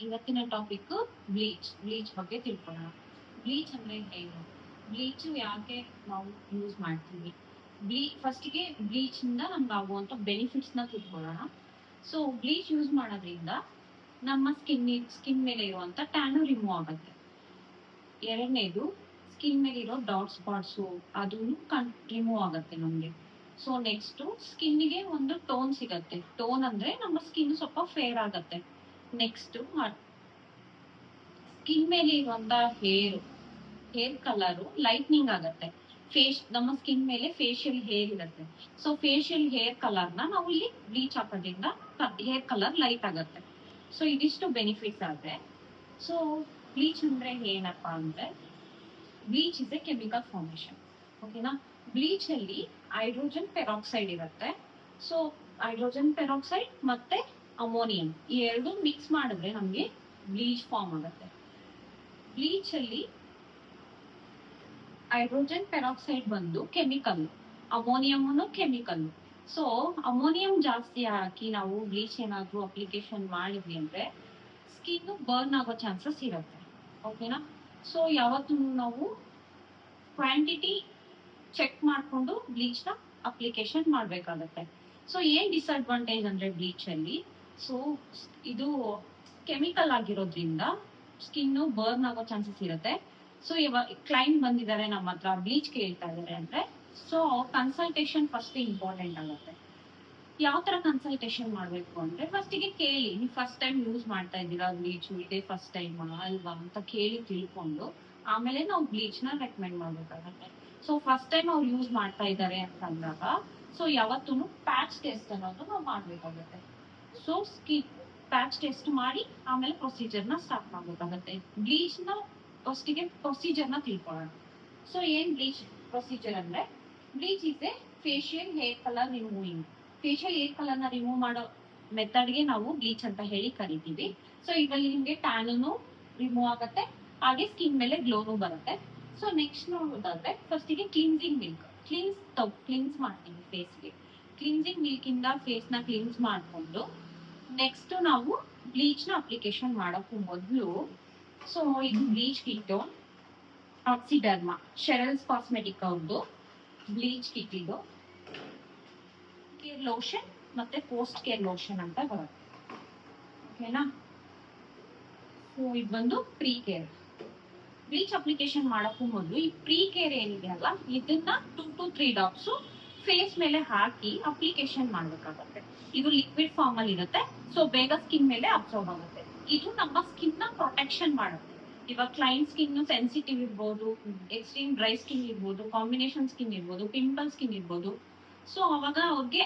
ಇವತ್ತಿನ topic bleach bleach ಬಗ್ಗೆ ತಿಳ್ಕೊಳ್ಳೋಣ. ಬ್ಲೀಚ್ ಅಂದ್ರೆ ಏನು? ಬ್ಲೀಚ್ ಯಾಕೆ ನಾವು ಯೂಸ್ ಮಾಡ್ತೀವಿ? ಬ್ಲೀ ಫಸ್ಟಿಗೆ ಬ್ಲೀಚ್ ಇಂದ ನಮ್ಗೆ ಆಗುವಂತ ಬೆನಿಫಿಟ್ಸ್ನ ತಿಳ್ಕೊಳ್ಳೋಣ. ಸೊ ಬ್ಲೀಚ್ ಯೂಸ್ ಮಾಡೋದ್ರಿಂದ ನಮ್ಮ ಸ್ಕಿನ್ ಸ್ಕಿನ್ ಮೇಲೆ ಇರುವಂತ ಟ್ಯಾನು ರಿಮೂವ್ ಆಗುತ್ತೆ. ಎರಡನೇದು ಸ್ಕಿನ್ ಮೇಲೆ ಇರೋ ಡಾಟ್ ಸ್ಪಾಟ್ಸು ಅದು ರಿಮೂವ್ ಆಗುತ್ತೆ ನಮಗೆ. ಸೊ ನೆಕ್ಸ್ಟ್ ಸ್ಕಿನ್ಗೆ ಒಂದು ಟೋನ್ ಸಿಗತ್ತೆ. ಟೋನ್ ಅಂದ್ರೆ ನಮ್ಮ ಸ್ಕಿನ್ ಸ್ವಲ್ಪ ಫೇರ್ ಆಗತ್ತೆ. ನೆಕ್ಸ್ಟ್ ಸ್ಕಿನ್ ಮೇಲೆ ಇರುವಂತ ಹೇರ್ ಹೇರ್ ಕಲರ್ ಲೈಟ್ನಿಂಗ್ ಆಗತ್ತೆ. ಫೇಸ್ ನಮ್ಮ ಸ್ಕಿನ್ ಮೇಲೆ ಫೇಶಿಯಲ್ ಹೇರ್ ಇರುತ್ತೆ. ಸೊ ಫೇಶಿಯಲ್ ಹೇರ್ ಕಲರ್ನ ನಾವು ಇಲ್ಲಿ ಬ್ಲೀಚ್ ಹಾಕೋದ್ರಿಂದ ಹೇರ್ ಕಲರ್ ಲೈಟ್ ಆಗತ್ತೆ. ಸೊ ಇದಿಷ್ಟು ಬೆನಿಫಿಟ್ಸ್ ಆದ್ರೆ. ಸೊ ಬ್ಲೀಚ್ ಅಂದ್ರೆ ಏನಪ್ಪ ಅಂದ್ರೆ bleach is a chemical formation ಓಕೆನಾ ಬ್ಲೀಚ್ ಅಲ್ಲಿ ಹೈಡ್ರೋಜನ್ ಪೆರಾಕ್ಸೈಡ್ ಇರುತ್ತೆ. ಸೊ ಹೈಡ್ರೋಜನ್ ಪೆರಾಕ್ಸೈಡ್ ಮತ್ತೆ ಅಮೋನಿಯಂ. ಈ ಎರಡು ಮಿಕ್ಸ್ ಮಾಡಿದ್ರೆ ನಮಗೆ ಬ್ಲೀಚ್ ಫಾರ್ಮ್ ಆಗುತ್ತೆ. ಬ್ಲೀಚ್ ಅಲ್ಲಿ ಹೈಡ್ರೋಜನ್ ಪೆರಾಕ್ಸೈಡ್ ಬಂದು chemical ammonium chemical so ammonium ಜಾಸ್ತಿ ಹಾಕಿ ನಾವು ಬ್ಲೀಚ್ ಏನಾದರೂ ಅಪ್ಲಿಕೇಶನ್ ಮಾಡಿದ್ವಿ ಅಂದ್ರೆ ಸ್ಕಿನ್ ಬರ್ನ್ ಆಗೋ ಚಾನ್ಸಸ್ ಇರುತ್ತೆ. ಓಕೆನಾ ಸೊ ಯಾವತ್ತೂ ನಾವು ಕ್ವಾಂಟಿಟಿ ಚೆಕ್ ಮಾಡಿಕೊಂಡು ಬ್ಲೀಚ್ನ ಅಪ್ಲಿಕೇಶನ್ ಮಾಡಬೇಕಾಗತ್ತೆ. ಸೊ ಏನ್ ಡಿಸ್ಅಡ್ವಾಂಟೇಜ್ ಅಂದ್ರೆ ಬ್ಲೀಚ್ ಅಲ್ಲಿ? ಸೊ ಇದು ಕೆಮಿಕಲ್ ಆಗಿರೋದ್ರಿಂದ ಸ್ಕಿನ್ ಬರ್ನ್ ಆಗೋ ಚಾನ್ಸಸ್ ಇರುತ್ತೆ. ಸೊ ಇವಾಗ ಕ್ಲೈಂಟ್ ಬಂದಿದ್ದಾರೆ ನಮ್ಮ ಹತ್ರ ಬ್ಲೀಚ್ ಕೇಳ್ತಾ ಇದಾರೆ ಅಂದ್ರೆ ಸೊ ಕನ್ಸಲ್ಟೇಷನ್ ಫಸ್ಟ್ ಇಂಪಾರ್ಟೆಂಟ್ ಆಗುತ್ತೆ. ಯಾವ ತರ ಕನ್ಸಲ್ಟೇಷನ್ ಮಾಡಬೇಕು ಅಂದ್ರೆ ಫಸ್ಟಿಗೆ ಕೇಳಿ. ನೀವು ಫಸ್ಟ್ ಟೈಮ್ ಯೂಸ್ ಮಾಡ್ತಾ ಇದ್ದೀರಾ ಬ್ಲೀಚ್ ಇದೇ ಫಸ್ಟ್ ಟೈಮ್ ಅಲ್ವಾ ಅಂತ ಕೇಳಿ ತಿಳ್ಕೊಂಡು, ಆಮೇಲೆ ನಾವು ಬ್ಲೀಚ್ನ ರೆಕಮೆಂಡ್ ಮಾಡ್ಬೇಕಾಗತ್ತೆ. ಸೊ ಫಸ್ಟ್ ಟೈಮ್ ಅವ್ರು ಯೂಸ್ ಮಾಡ್ತಾ ಇದ್ದಾರೆ ಅಂತ ಅಂದಾಗ ಸೊ ಯಾವತ್ತೂ ಪ್ಯಾಚ್ ಟೆಸ್ಟ್ ಅನ್ನೋದು ನಾವು ಮಾಡ್ಬೇಕಾಗತ್ತೆ. ಸೊ ಸ್ಕಿನ್ ಪ್ಯಾಚ್ ಟೆಸ್ಟ್ ಮಾಡಿ ಆಮೇಲೆ ಪ್ರೊಸೀಜರ್ನ ಸ್ಟಾರ್ಟ್ ಮಾಡಬೇಕಾಗತ್ತೆ. ಬ್ಲೀಚ್ನ ಫಸ್ಟಿಗೆ ಪ್ರೊಸೀಜರ್ನ ತಿಳ್ಕೊಳ್ಳೋಣ. ಸೊ ಏನ್ ಬ್ಲೀಚ್ ಪ್ರೊಸೀಜರ್ ಅಂದ್ರೆ? Bleach is a facial hair colour removing facial hair ಕಲರ್ನ ರಿಮೂವ್ ಮಾಡೋ ಮೆಥಡ್ಗೆ ನಾವು ಬ್ಲೀಚ್ ಅಂತ ಹೇಳಿ ಕರಿತೀವಿ. ಸೊ ಇದರಲ್ಲಿ ನಿಮ್ಗೆ ಟ್ಯಾನು ರಿಮೂವ್ ಆಗುತ್ತೆ. ಹಾಗೆ ಸ್ಕಿನ್ ಮೇಲೆ ಗ್ಲೋನು ಬರುತ್ತೆ. ಸೊ ನೆಕ್ಸ್ಟ್ ನೋಡೋದಾದ್ರೆ ಫಸ್ಟಿಗೆ ಕ್ಲೀನ್ಸಿಂಗ್ ಮಿಲ್ಕ್ ಕ್ಲೀನ್ಸ್ ಕ್ಲೀನ್ಸ್ ಮಾಡ್ತೀವಿ ಫೇಸ್ಗೆ ಕ್ಲೀನ್ಸಿಂಗ್ ಮಿಲ್ಕ್ ಇಂದ ಫೇಸ್ನ ಕ್ಲೀನ್ಸ್ ಮಾಡ್ಕೊಂಡು ನೆಕ್ಸ್ಟ್ ನಾವು ಬ್ಲೀಚ್ನ ಅಪ್ಲಿಕೇಶನ್ ಮಾಡೋಕ್ಕೂ ಮೊದಲು. ಸೊ ಇದು bleach kit Oxyderma Cheryl's cosmetic ಅವ್ರದ್ದು ಬ್ಲೀಚ್ ಕಿಟ್ ಇದು. ಕೇರ್ ಲೋಷನ್ ಮತ್ತೆ ಪೋಸ್ಟ್ ಕೇರ್ ಲೋಷನ್ ಅಂತ ಬರುತ್ತೆ. ಓಕೆನಾ ಸೊ ಇದು ಬಂದು ಪ್ರೀ ಕೇರ್ ಬ್ಲೀಚ್ ಅಪ್ಲಿಕೇಶನ್ ಮಾಡೋಕ್ಕೂ ಮೊದಲು ಈ ಪ್ರೀ ಕೇರ್ ಏನಿದೆ ಅಲ್ಲ, ಇದನ್ನ two to three dots face ಮೇಲೆ ಹಾಕಿ ಅಪ್ಲಿಕೇಶನ್ ಮಾಡ್ಬೇಕಾಗತ್ತೆ. ಇದು ಲಿಕ್ವಿಡ್ ಫಾರ್ಮ್ ಅಲ್ಲಿ ಇರುತ್ತೆ. ಸೊ ಬೇಗ ಸ್ಕಿನ್ ಮೇಲೆ ಅಬ್ಸರ್ವ್ ಆಗುತ್ತೆ. ಇದು ನಮ್ಮ ಸ್ಕಿನ್ನ ಪ್ರೊಟೆಕ್ಷನ್ ಮಾಡುತ್ತೆ. ಇವಾಗ ಕ್ಲೈಂಟ್ ಸ್ಕಿನ್ ಸೆನ್ಸಿಟಿವ್ ಇರ್ಬೋದು ಎಕ್ಸ್ಟ್ರೀಮ್ ಡ್ರೈ ಸ್ಕಿನ್ ಇರ್ಬೋದು ಕಾಂಬಿನೇಷನ್ ಸ್ಕಿನ್ ಇರ್ಬೋದು ಪಿಂಪಲ್ ಸ್ಕಿನ್ ಇರ್ಬೋದು. ಸೊ ಅವಾಗ ಅವ್ರಿಗೆ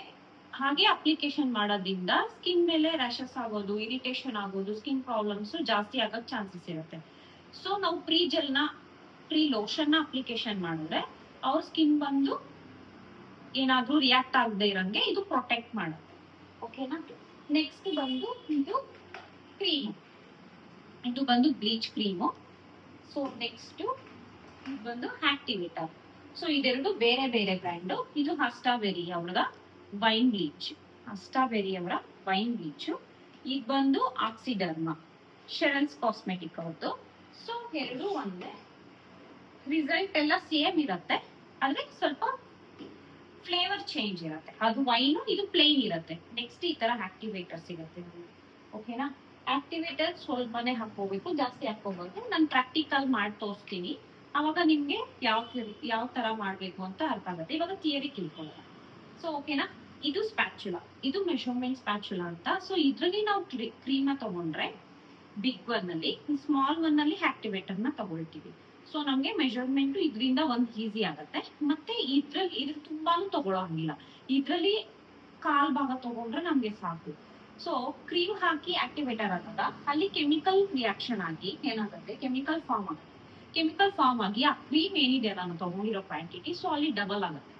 ಹಾಗೆ ಅಪ್ಲಿಕೇಶನ್ ಮಾಡೋದ್ರಿಂದ ಸ್ಕಿನ್ ಮೇಲೆ ರ್ಯಾಶಸ್ ಆಗೋದು ಇರಿಟೇಷನ್ ಆಗೋದು ಸ್ಕಿನ್ ಪ್ರಾಬ್ಲಮ್ಸ್ ಜಾಸ್ತಿ ಆಗೋಕ್ ಚಾನ್ಸಸ್ ಇರುತ್ತೆ. ಸೊ ನಾವು ಪ್ರೀ ಜೆಲ್ನ ಪ್ರೀ ಲೋಷನ್ನ ಅಪ್ಲಿಕೇಶನ್ ಮಾಡಿದ್ರೆ ಅವ್ರ ಸ್ಕಿನ್ ಬಂದು ಏನಾದ್ರೂ ರಿಯಾಕ್ಟ್ ಆಗದೆ ಇರಂಗೆ ಇದು ಪ್ರೊಟೆಕ್ಟ್ ಮಾಡುತ್ತೆ. ಓಕೆನಾ ನೆಕ್ಸ್ಟ್ ಬಂದು ಇದು ಕ್ರೀಮ್ ಇದು ಬಂದು ಬ್ಲೀಚ್ ಕ್ರೀಮು ಸೊ ನೆಕ್ಸ್ಟ್ ಇದು ಬಂದು ಆಕ್ಟಿವೇಟರ್ ಸೊ ಇದೆರಡು ಬೇರೆ ಬೇರೆ ಬ್ರ್ಯಾಂಡು ಇದು ಹಸ್ಟಾಬೆರಿ ಅವರ ವೈನ್ ಬ್ಲೀಚ್ ಹಸ್ಟಾಬೆರಿ ಅವರ ವೈನ್ ಬ್ಲೀಚ್ ಇದು ಬಂದು ಆಕ್ಸಿಡರ್ಮಾ ಶೆರನ್ಸ್ ಕಾಸ್ಮೆಟಿಕ್ ಅವ್ರದ್ದು. ಸೊ ಎರಡು ಒಂದೇ. ರಿಸಲ್ಟ್ ಎಲ್ಲ ಸೇಮ್ ಇರುತ್ತೆ. ಆದ್ರೆ ಸ್ವಲ್ಪ ಫ್ಲೇವರ್ ಚೇಂಜ್ ಇರುತ್ತೆ. ಅದು ವೈನು ಇದು ಪ್ಲೇನ್ ಇರುತ್ತೆ. ನೆಕ್ಸ್ಟ್ ಈ ತರ ಆಕ್ಟಿವೇಟರ್ ಸಿಗುತ್ತೆ. ಓಕೆನಾ ಆಕ್ಟಿವೇಟರ್ ಸ್ವಲ್ಪನೇ ಹಾಕೋಬೇಕು ಜಾಸ್ತಿ ಹಾಕೋಬಾರ್ದು ನಾನು ಪ್ರಾಕ್ಟಿಕಲ್ ಮಾಡಿ ತೋರಿಸ್ತೀನಿ. ಅವಾಗ ನಿಮ್ಗೆ ಯಾವ ಯಾವ ತರ ಮಾಡ್ಬೇಕು ಅಂತ ಅರ್ಥ ಆಗುತ್ತೆ. ಇವಾಗ ಥಿಯರಿ ತಿಳ್ಕೊಳ್ಳೋಣ. ಸೊ ಓಕೆನಾ ಇದು ಸ್ಪ್ಯಾಚುಲಾ ಇದು ಮೆಷರ್ಮೆಂಟ್ ಸ್ಪ್ಯಾಚುಲಾ ಅಂತ. ಸೊ ಇದರಲ್ಲಿ ನಾವು ಕ್ರೀಮ್ ತಗೊಂಡ್ರೆ ಬಿಗ್ ಒನ್ ಅಲ್ಲಿ ಸ್ಮಾಲ್ ಒನ್ ಅಲ್ಲಿ ಆಕ್ಟಿವೇಟರ್ನ ತಗೊಳ್ತೀವಿ. ಸೊ ನಮ್ಗೆ ಮೆಷರ್ಮೆಂಟ್ ಇದರಿಂದ ಒಂದ್ ಈಸಿ ಆಗತ್ತೆ. ಮತ್ತೆ ಇದ್ರಲ್ಲಿ, ಇದ್ರ ತುಂಬಾನು ತಗೊಳ್ಳೋ ಹಂಗಿಲ್ಲ. ಇದ್ರಲ್ಲಿ ಕಾಲ್ ಭಾಗ ತಗೊಂಡ್ರೆ ನಮ್ಗೆ ಸಾಕು. ಸೊ ಕ್ರೀಮ್ ಹಾಕಿ ಆಕ್ಟಿವೇಟರ್ ಆದಾಗ ಅಲ್ಲಿ ಕೆಮಿಕಲ್ ರಿಯಾಕ್ಷನ್ ಆಗಿ ಏನಾಗುತ್ತೆ? ಕೆಮಿಕಲ್ ಫಾರ್ಮ್ ಆಗುತ್ತೆ. ಕೆಮಿಕಲ್ ಫಾರ್ಮ್ ಆಗಿ ಆ ಕ್ರೀಮ್ ಏನಿದೆ ನಾನು ತಗೊಂಡಿರೋ ಕ್ವಾಂಟಿಟಿ ಸೊ ಅಲ್ಲಿ ಡಬಲ್ ಆಗುತ್ತೆ.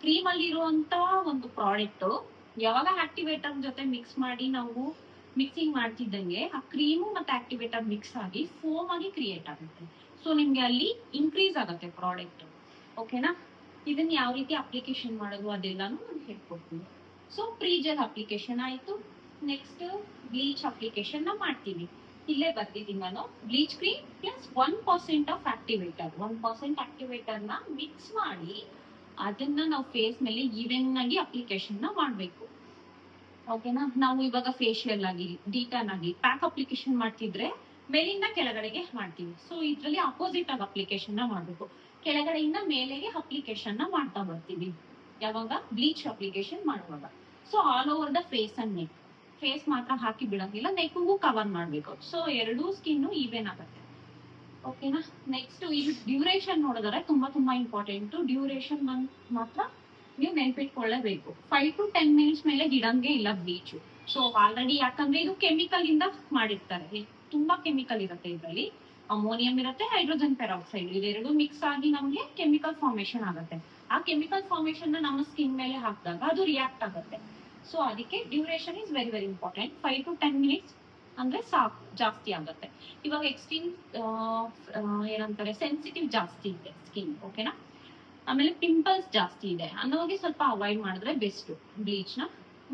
ಕ್ರೀಮ್ ಅಲ್ಲಿ ಇರುವಂತ ಒಂದು ಪ್ರಾಡಕ್ಟ್ ಯಾವಾಗ ಆಕ್ಟಿವೇಟರ್ ಜೊತೆ ಮಿಕ್ಸ್ ಮಾಡಿ ನಾವು ಮಿಕ್ಸಿಂಗ್ ಮಾಡ್ತಿದ್ದಂಗೆ, ಆ ಕ್ರೀಮು ಮತ್ತೆ ಆಕ್ಟಿವೇಟರ್ ಮಿಕ್ಸ್ ಆಗಿ ಫೋಮ್ ಆಗಿ ಕ್ರಿಯೇಟ್ ಆಗುತ್ತೆ. ಸೊ ನಿಮ್ಗೆ ಅಲ್ಲಿ ಇನ್ಕ್ರೀಸ್ ಆಗುತ್ತೆ ಪ್ರಾಡಕ್ಟ್ ಓಕೆನಾ ಇದನ್ನ ಯಾವ ರೀತಿ ಅಪ್ಲಿಕೇಶನ್ ಮಾಡೋದು ಅದೆಲ್ಲಾನು ನಾನು ಹೇಳ್ಕೊಡ್ತೀನಿ. ಸೊ ಪ್ರೀಜಲ್ ಅಪ್ಲಿಕೇಶನ್ ಆಯ್ತು. ನೆಕ್ಸ್ಟ್ ಬ್ಲೀಚ್ ಅಪ್ಲಿಕೇಶನ್ನ ಮಾಡ್ತೀವಿ ಇಲ್ಲೇ ಬರ್ತಿದ್ದೀನಿ ನಾನು. Bleach cream plus one percent of activator one percent ಆಕ್ಟಿವೇಟರ್ನ ಮಿಕ್ಸ್ ಮಾಡಿ ಅದನ್ನ ನಾವು ಫೇಸ್ ಮೇಲೆ ಈವೆನ್ ಆಗಿ ಅಪ್ಲಿಕೇಶನ್ನ ಮಾಡ್ಬೇಕು. ಓಕೆನಾ ನಾವು ಇವಾಗ ಫೇಶಿಯಲ್ ಆಗಿ ಡೀಟನ್ ಆಗಿ ಪ್ಯಾಕ್ ಅಪ್ಲಿಕೇಶನ್ ಮಾಡ್ತಿದ್ರೆ ಮೇಲಿಂದ ಕೆಳಗಡೆಗೆ ಮಾಡ್ತೀವಿ. ಸೊ ಇದ್ರಲ್ಲಿ ಅಪೋಸಿಟ್ ಆಗಿ ಅಪ್ಲಿಕೇಶನ್ನ ಮಾಡ್ಬೇಕು. ಕೆಳಗಡೆಯಿಂದ ಮೇಲೆಗೆ ಅಪ್ಲಿಕೇಶನ್ನ ಮಾಡ್ತಾ ಬರ್ತೀವಿ. ಯಾವಾಗ? ಬ್ಲೀಚ್ ಅಪ್ಲಿಕೇಶನ್ ಮಾಡುವಾಗ. So all over the face and neck face ಮಾತ್ರ ಹಾಕಿ ಬಿಡಂಗಿಲ್ಲ ನೆಕ್ಗೂ ಕವರ್ ಮಾಡ್ಬೇಕು. ಸೊ ಎರಡೂ ಸ್ಕಿನ್ ಈವೇನ್ ಆಗುತ್ತೆ. ಓಕೆನಾ ನೆಕ್ಸ್ಟ್ ಇದು ಡ್ಯೂರೇಷನ್ ನೋಡಿದ್ರೆ ತುಂಬಾ ತುಂಬಾ ಇಂಪಾರ್ಟೆಂಟ್ ಡ್ಯೂರೇಷನ್ ಮಾತ್ರ ನೀವು ನೆನ್ಪಿಟ್ಕೊಳ್ಳೇಬೇಕು. ಫೈವ್ ಟು ಟೆನ್ ಮಿನಿಟ್ಸ್ ಮೇಲೆ ಗಿಡಂಗೆ ಇಲ್ಲ ಬ್ಲೀಚ್ ಸೊ ಆಲ್ರೆಡಿ ಯಾಕಂದ್ರೆ ಇದು ಕೆಮಿಕಲ್ ಇಂದ ಮಾಡಿರ್ತಾರೆ. ತುಂಬಾ ಕೆಮಿಕಲ್ ಇರುತ್ತೆ ಇದರಲ್ಲಿ. ಅಮೋನಿಯಂ ಇರುತ್ತೆ ಹೈಡ್ರೋಜನ್ ಪೆರಾಕ್ಸೈಡ್ ಇದೆರಡು ಮಿಕ್ಸ್ ಆಗಿ ನಮಗೆ ಕೆಮಿಕಲ್ ಫಾರ್ಮೇಶನ್ ಆಗುತ್ತೆ. ಆ ಕೆಮಿಕಲ್ ಫಾರ್ಮೇಶನ್ ನಮ್ಮ ಸ್ಕಿನ್ ಮೇಲೆ ಹಾಕಿದಾಗ ಅದು ರಿಯಾಕ್ಟ್ ಆಗುತ್ತೆ. ಸೊ ಅದಕ್ಕೆ duration is very very important five to ten minutes ಅಂದ್ರೆ ಸಾಕು, ಜಾಸ್ತಿ ಆಗುತ್ತೆ. ಇವಾಗ ಎಕ್ಸ್ಟ್ರೀಮ್ ಏನಂತಾರೆ ಸೆನ್ಸಿಟಿವ್ ಜಾಸ್ತಿ ಇದೆ ಸ್ಕಿನ್ ಓಕೆನಾ ಆಮೇಲೆ ಪಿಂಪಲ್ಸ್ ಜಾಸ್ತಿ ಇದೆ. ಅನ್ನೋಗೆ ಸ್ವಲ್ಪ ಅವಾಯ್ಡ್ ಮಾಡಿದ್ರೆ ಬೆಸ್ಟ್ ಬ್ಲೀಚ್ನ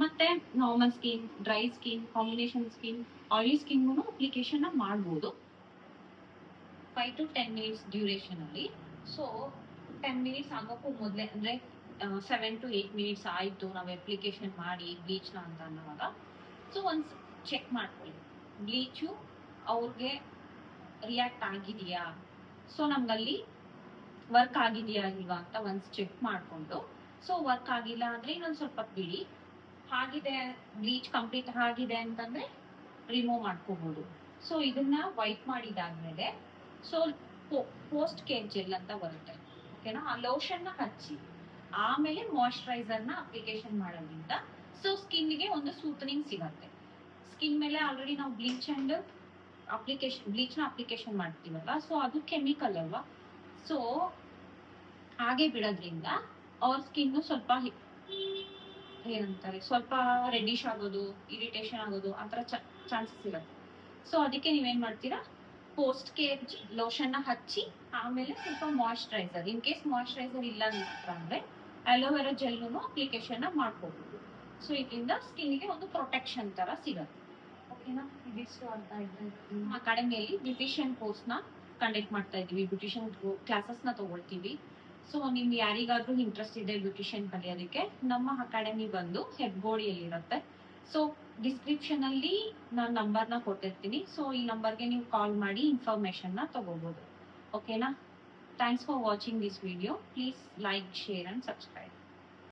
ಮತ್ತೆ normal skin dry skin combination skin oily ಸ್ಕಿನ್ಗೂ application ಮಾಡ್ಬೋದು. Five to ten minutes duration ಅಲ್ಲಿ. ಸೊ ಟೆನ್ ಮಿನಿಟ್ಸ್ ಆಗೋಕ್ಕೂ ಮೊದಲೇ, ಅಂದ್ರೆ ಸೆವೆನ್ ಟು ಏಟ್ ಮಿನಿಟ್ಸ್ ಆಯ್ತು ನಾವು ಅಪ್ಲಿಕೇಶನ್ ಮಾಡಿ ಬ್ಲೀಚ್ನ ಅಂತ ಅನ್ನೋವಾಗ. ಸೊ ಒನ್ಸ್ ಚೆಕ್ ಮಾಡ್ಕೊಳ್ಳಿ. ಬ್ಲೀಚು ಅವ್ರಿಗೆ ರಿಯಾಕ್ಟ್ ಆಗಿದೆಯಾ? ಸೊ ನಮ್ಗಲ್ಲಿ ವರ್ಕ್ ಆಗಿದೆಯಾ ಇಲ್ವಾ ಅಂತ ಒಂದ್ಸ್ ಚೆಕ್ ಮಾಡಿಕೊಂಡು. ಸೊ ವರ್ಕ್ ಆಗಿಲ್ಲ ಅಂದ್ರೆ ಇನ್ನೊಂದು ಸ್ವಲ್ಪ ಬಿಡಿ. ಆಗಿದೆ ಬ್ಲೀಚ್ ಕಂಪ್ಲೀಟ್ ಆಗಿದೆ ಅಂತಂದ್ರೆ ರಿಮೂವ್ ಮಾಡ್ಕೋಬಹುದು ಸೊ ಇದನ್ನ ವೈಟ್ ಮಾಡಿದಾದ್ಮೇಲೆ ಸೊ ಪೋಸ್ಟ್ ಕೇರ್ ಜೆಲ್ ಅಂತ ಬರುತ್ತೆ. ಓಕೆನಾ ಆ ಲೋಷನ್ ಹಚ್ಚಿ, ಆಮೇಲೆ ಮಾಯಿಶ್ಚರೈಸರ್ನ ಅಪ್ಲಿಕೇಶನ್ ಮಾಡೋದ್ರಿಂದ ಸೊ ಸ್ಕಿನ್ಗೆ ಒಂದು ಸೂತನಿಂಗ್ ಸಿಗತ್ತೆ. ಸ್ಕಿನ್ ಮೇಲೆ ಆಲ್ರೆಡಿ ನಾವು ಬ್ಲೀಚ್ ಅಂಡ್ ಅಪ್ಲಿಕೇಶನ್ ಬ್ಲೀಚ್ನ ಅಪ್ಲಿಕೇಶನ್ ಮಾಡ್ತೀವಲ್ಲ ಸೊ ಅದು ಕೆಮಿಕಲ್ ಅಲ್ವಾ? ಸೊ ಹಾಗೆ ಬಿಡೋದ್ರಿಂದ, ಅವ್ರ ಸ್ಕಿನ್ ಸ್ವಲ್ಪ ಏನಂತಾರೆ ಸ್ವಲ್ಪ ರೆಡ್ಡಿಶ್ ಆಗೋದು ಇರಿಟೇಷನ್ ಆಗೋದು ಆ ಥರ ಚಾನ್ಸಸ್ ಇರುತ್ತೆ. ಸೊ ಅದಕ್ಕೆ ನೀವೇನು ಮಾಡ್ತೀರಾ? ಪೋಸ್ಟ್ ಕೇರ್ ಲೋಷನ್ನ ಹಚ್ಚಿ ಆಮೇಲೆ ಸ್ವಲ್ಪ ಮಾಯಿಶ್ಚರೈಸರ್ ಇನ್ ಕೇಸ್ ಮಾಯಿಶ್ಚರೈಸರ್ ಇಲ್ಲ ಅಂದ್ರೆ ಅಲೋವೆರಾ ಜೆಲ್ನು ಅಪ್ಲಿಕೇಶನ್ ಮಾಡ್ಕೋಬಹುದು ಸೊ ಇದರಿಂದ ಸ್ಕಿನ್ಗೆ ಒಂದು ಪ್ರೊಟೆಕ್ಷನ್ ತರ ಸಿಗುತ್ತೆ. ಓಕೆನಾ ಇದಿಷ್ಟು ಆಯ್ತು ಅಕಾಡೆಮಿಯಲ್ಲಿ ಬ್ಯೂಟಿಷಿಯನ್ ಕೋರ್ಸ್ನ ಕಂಡಕ್ಟ್ ಮಾಡ್ತಾ ಇದ್ದೀವಿ. ಬ್ಯೂಟಿಷಿಯನ್ ಕ್ಲಾಸಸ್ನ ನ ತಗೊಳ್ತೀವಿ. ಸೊ ನಿಮ್ಗೆ ಯಾರಿಗಾದ್ರೂ ಇಂಟ್ರೆಸ್ಟ್ ಇದೆ ಬ್ಯೂಟಿಷಿಯನ್ ಕಲಿಯೋದಕ್ಕೆ, ನಮ್ಮ ಅಕಾಡೆಮಿ ಬಂದು ಹೆಬ್ಬಗೋಡಿಯಲ್ಲಿ ಇರುತ್ತೆ. ಸೊ ಡಿಸ್ಕ್ರಿಪ್ಷನ್ ಅಲ್ಲಿ ನಾನು ನಂಬರ್ನ ಕೊಟ್ಟಿರ್ತೀನಿ. ಸೊ ಈ ನಂಬರ್ಗೆ ನೀವು ಕಾಲ್ ಮಾಡಿ ಇನ್ಫಾರ್ಮೇಶನ್ನ ತಗೋಬಹುದು ಓಕೆನಾ thanks for watching this video please like share and subscribe